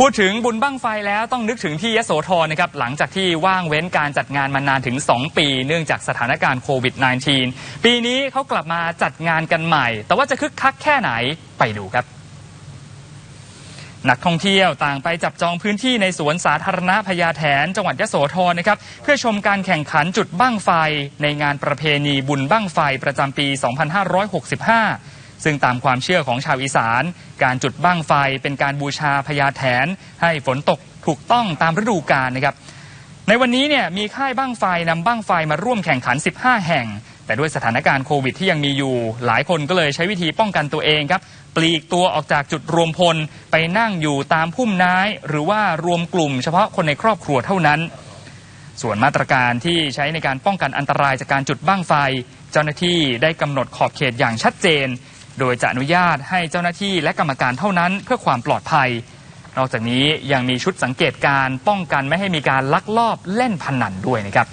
พูดถึงบุญบั้งไฟแล้วต้องนึกถึงที่ยโสธรนะครับหลังจากที่ว่างเว้นการจัดงานมานานถึง 2 ปี เนื่องจากสถานการณ์โควิด -19 ปีนี้เขากลับมาจัดงานกันใหม่ แต่ว่าจะคึกคักแค่ไหนไปดูครับ นักท่องเที่ยวต่างไปจับจองพื้นที่ในสวนสาธารณะพญาแถน จังหวัดยโสธรนะครับเพื่อชมการแข่งขันจุดบั้งไฟ ในงานประเพณีบุญบั้งไฟประจำปี 2565 ซึ่งตามความเชื่อของชาวอีสาน การจุดบั้งไฟเป็นการบูชาพญาแถน ให้ฝนตกถูกต้องตามฤดูกาลนะครับในวันนี้เนี่ยมีค่ายบั้งไฟนำบั้งไฟมาร่วมแข่งขัน 15 แห่ง แต่ด้วยสถานการณ์โควิดที่ยังมีอยู่ หลายคนก็เลยใช้วิธีป้องกันตัวเองครับปลีกตัวออกจากจุดรวมพลไปนั่งอยู่ตามพุ่มไม้หรือว่ารวมกลุ่มเฉพาะคนในครอบครัวเท่านั้น ส่วนมาตรการที่ใช้ในการป้องกันอันตรายจากการจุดบั้งไฟ เจ้าหน้าที่ได้กำหนดขอบเขตอย่างชัดเจน โดยจะอนุญาตให้เจ้าหน้าที่และกรรมการเท่านั้นเพื่อความปลอดภัย นอกจากนี้ยังมีชุดสังเกตการป้องกันไม่ให้มีการลักลอบเล่นพนันด้วยนะครับ